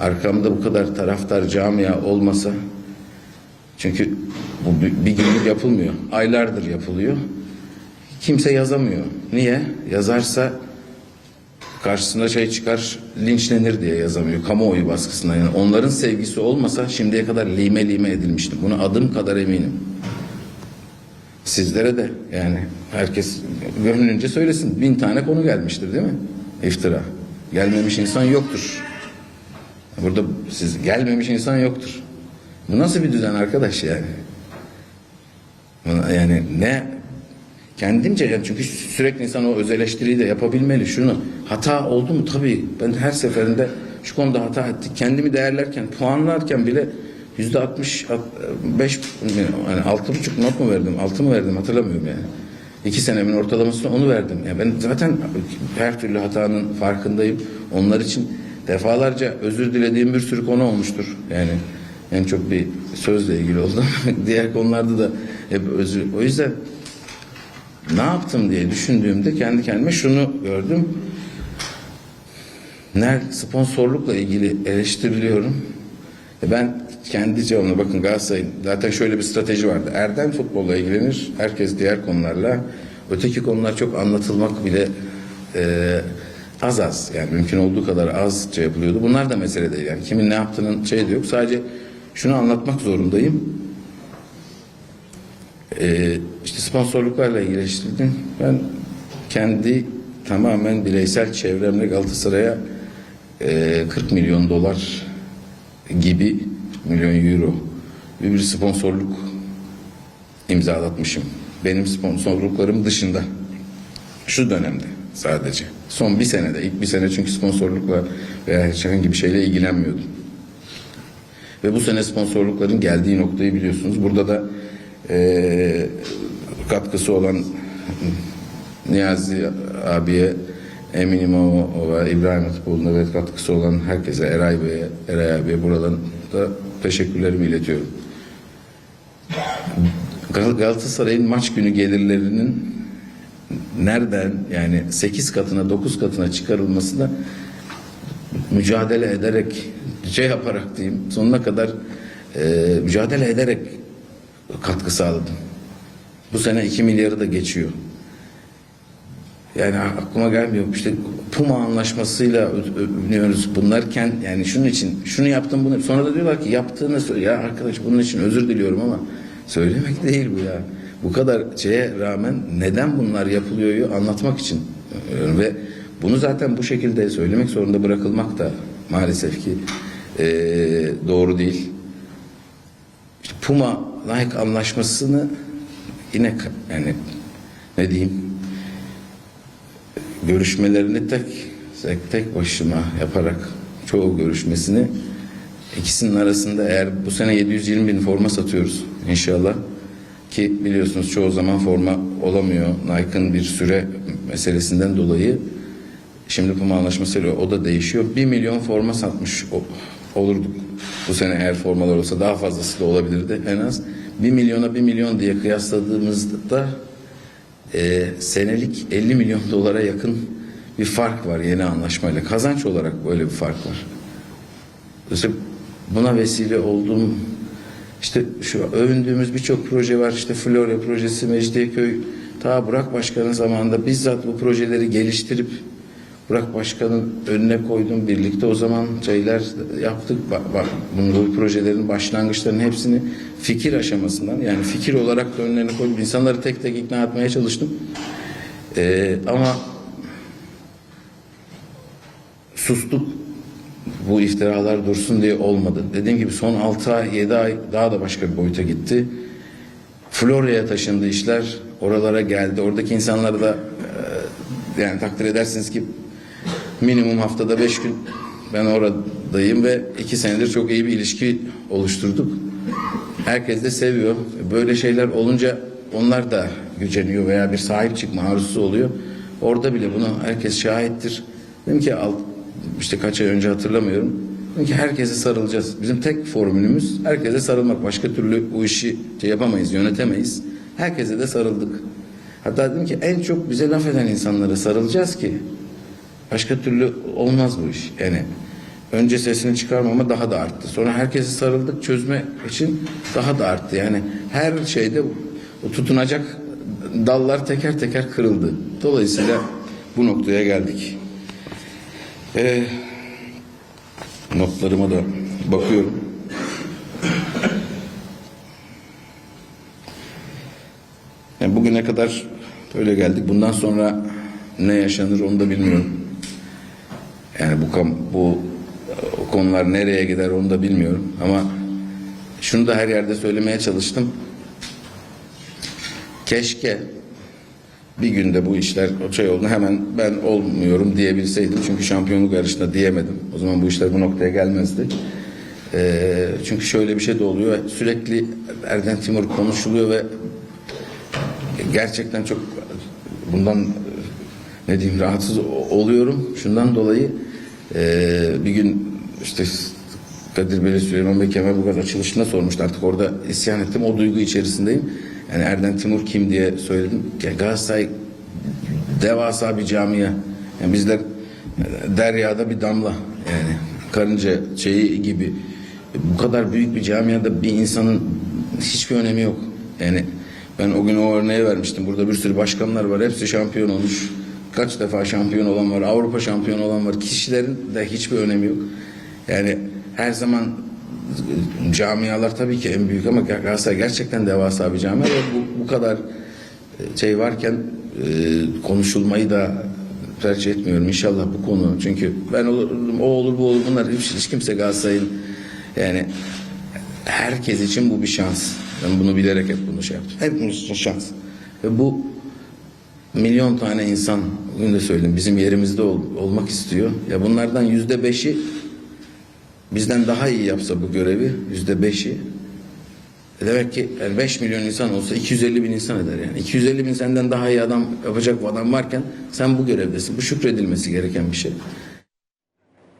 arkamda bu kadar taraftar camia olmasa çünkü bu bir- günlük yapılmıyor. Aylardır yapılıyor. Kimse yazamıyor. Niye? Yazarsa karşısına şey çıkar linçlenir diye yazamıyor. Kamuoyu baskısına. Yani onların sevgisi olmasa şimdiye kadar lime lime edilmişti. Buna adım kadar eminim. Sizlere de yani herkes gönlünce söylesin. Bin tane konu gelmiştir değil mi? İftira. Gelmemiş insan yoktur. Burada siz gelmemiş insan yoktur. Bu nasıl bir düzen arkadaş yani? Yani ne kendimce yani çünkü sürekli insan o öz eleştiriyi de yapabilmeli. Şunu hata oldu mu tabii ben her seferinde şu konuda hata ettik. Kendimi değerlerken puanlarken bile yüzde altmış beş yani altı buçuk not mu verdim altı mı verdim hatırlamıyorum yani. İki senemin ortalamasını onu verdim. Yani ben zaten her türlü hatanın farkındayım. Onlar için defalarca özür dilediğim bir sürü konu olmuştur. Yani en çok bir sözle ilgili oldu. Diğer konularda da hep özür. O yüzden ne yaptım diye düşündüğümde kendi kendime şunu gördüm. Ner sponsorlukla ilgili eleştiriliyorum. E Ben kendi cevabına bakın Galatasaray'ın zaten şöyle bir strateji vardı. Erdem futbolla ilgilenir. Herkes diğer konularla. Öteki konular çok anlatılmak bile e, az az. Yani mümkün olduğu kadar azca yapılıyordu. Bunlar da mesele değil. Yani kimin ne yaptığının şey de yok. Sadece şunu anlatmak zorundayım. Ee, işte sponsorluklarla ilgili eleştirdim. Ben kendi tamamen bireysel çevremle Galatasaray'a e, 40 milyon dolar gibi milyon euro bir sponsorluk imzalatmışım. Benim sponsorluklarım dışında. Şu dönemde sadece. Son bir senede. ilk bir sene çünkü sponsorlukla veya herhangi bir şeyle ilgilenmiyordum. Ve bu sene sponsorlukların geldiği noktayı biliyorsunuz. Burada da eee, katkısı olan Niyazi abiye, Emin İmamoğlu'na, İbrahim Atipoğlu'na ve katkısı olan herkese, Eray Bey'e, Eray abiye buradan da teşekkürlerimi iletiyorum. Gal- Galatasaray'ın maç günü gelirlerinin nereden yani 8 katına 9 katına çıkarılması da mücadele ederek şey yaparak diyeyim sonuna kadar e, mücadele ederek katkı sağladım. Bu sene 2 milyarı da geçiyor. Yani aklıma gelmiyor işte Puma anlaşmasıyla övünüyoruz. Bunlarken yani şunun için şunu yaptım bunu. Sonra da diyorlar ki yaptığını söyle. Ya arkadaş bunun için özür diliyorum ama söylemek değil bu ya. Bu kadar şeye rağmen neden bunlar yapılıyor anlatmak için. Ve bunu zaten bu şekilde söylemek zorunda bırakılmak da maalesef ki eee, doğru değil. İşte Puma Nike anlaşmasını yine yani ne diyeyim görüşmelerini tek tek, tek başıma yaparak çoğu görüşmesini ikisinin arasında eğer bu sene 720 bin forma satıyoruz inşallah ki biliyorsunuz çoğu zaman forma olamıyor. Nike'ın bir süre meselesinden dolayı. Şimdi Puma anlaşmasıyla o da değişiyor. 1 milyon forma satmış olurduk. Bu sene eğer formalar olsa daha fazlası da olabilirdi. En az 1 milyona 1 milyon diye kıyasladığımızda e, senelik 50 milyon dolara yakın bir fark var yeni anlaşmayla. Kazanç olarak böyle bir fark var. İşte buna vesile olduğum işte şu övündüğümüz birçok proje var. İşte Florya projesi, Mecidiyeköy, ta Burak Başkan'ın zamanında bizzat bu projeleri geliştirip Burak Başkan'ın önüne koydum. Birlikte o zaman şeyler yaptık. Bak, bak, bu projelerin başlangıçlarının hepsini fikir aşamasından yani fikir olarak da önlerine koydum. İnsanları tek tek ikna etmeye çalıştım. Ee, ama sustuk bu iftiralar dursun diye olmadı. Dediğim gibi son 6 ay 7 ay daha da başka bir boyuta gitti. Florya'ya taşındı işler. Oralara geldi. Oradaki insanları da e, yani takdir edersiniz ki minimum haftada 5 gün ben oradayım ve 2 senedir çok iyi bir ilişki oluşturduk. Herkes de seviyor. Böyle şeyler olunca onlar da güceniyor veya bir sahip çıkma arzusu oluyor. Orada bile bunu herkes şahittir. Dedim ki işte kaç ay önce hatırlamıyorum. Ki herkese sarılacağız. Bizim tek formülümüz herkese sarılmak. Başka türlü bu işi şey yapamayız, yönetemeyiz. Herkese de sarıldık. Hatta dedim ki en çok bize laf eden insanlara sarılacağız ki başka türlü olmaz bu iş. Yani önce sesini çıkarmama daha da arttı. Sonra herkesi sarıldık çözme için daha da arttı. Yani her şeyde o tutunacak dallar teker teker kırıldı. Dolayısıyla bu noktaya geldik. Ee, notlarıma da bakıyorum. Yani bugüne kadar böyle geldik. Bundan sonra ne yaşanır onu da bilmiyorum. Yani bu bu konular nereye gider onu da bilmiyorum ama şunu da her yerde söylemeye çalıştım. Keşke bir günde bu işler şey oldu hemen ben olmuyorum diyebilseydim çünkü şampiyonluk yarışında diyemedim. O zaman bu işler bu noktaya gelmezdi. Ee, çünkü şöyle bir şey de oluyor. Sürekli Erden Timur konuşuluyor ve gerçekten çok bundan ne diyeyim rahatsız oluyorum. Şundan dolayı e, bir gün işte Kadir Bey, Süleyman Bey Kemal Burgaz açılışında sormuştu. Artık orada isyan ettim. O duygu içerisindeyim. Yani Erden Timur kim diye söyledim. Ya Galatasaray devasa bir camia. Yani bizler e, deryada bir damla. Yani karınca şeyi gibi bu kadar büyük bir camiada bir insanın hiçbir önemi yok. Yani ben o gün o örneği vermiştim. Burada bir sürü başkanlar var. Hepsi şampiyon olmuş. Kaç defa şampiyon olan var. Avrupa şampiyonu olan var. Kişilerin de hiçbir önemi yok. Yani her zaman camialar tabii ki en büyük ama Galatasaray gerçekten devasa bir camia ve bu, bu kadar şey varken e, konuşulmayı da tercih etmiyorum inşallah bu konu. Çünkü ben olur, o olur bu olur bunlar hiç, hiç kimse Galatasaray'ın yani herkes için bu bir şans. Ben bunu bilerek hep bunu şey yaptım. Hepimiz için şans. Ve bu milyon tane insan bugün de söyleyeyim bizim yerimizde ol- olmak istiyor. Ya bunlardan yüzde beşi bizden daha iyi yapsa bu görevi yüzde beşi demek ki 5 milyon insan olsa 250 bin insan eder yani. 250 bin senden daha iyi adam yapacak bu adam varken sen bu görevdesin. Bu şükredilmesi gereken bir şey.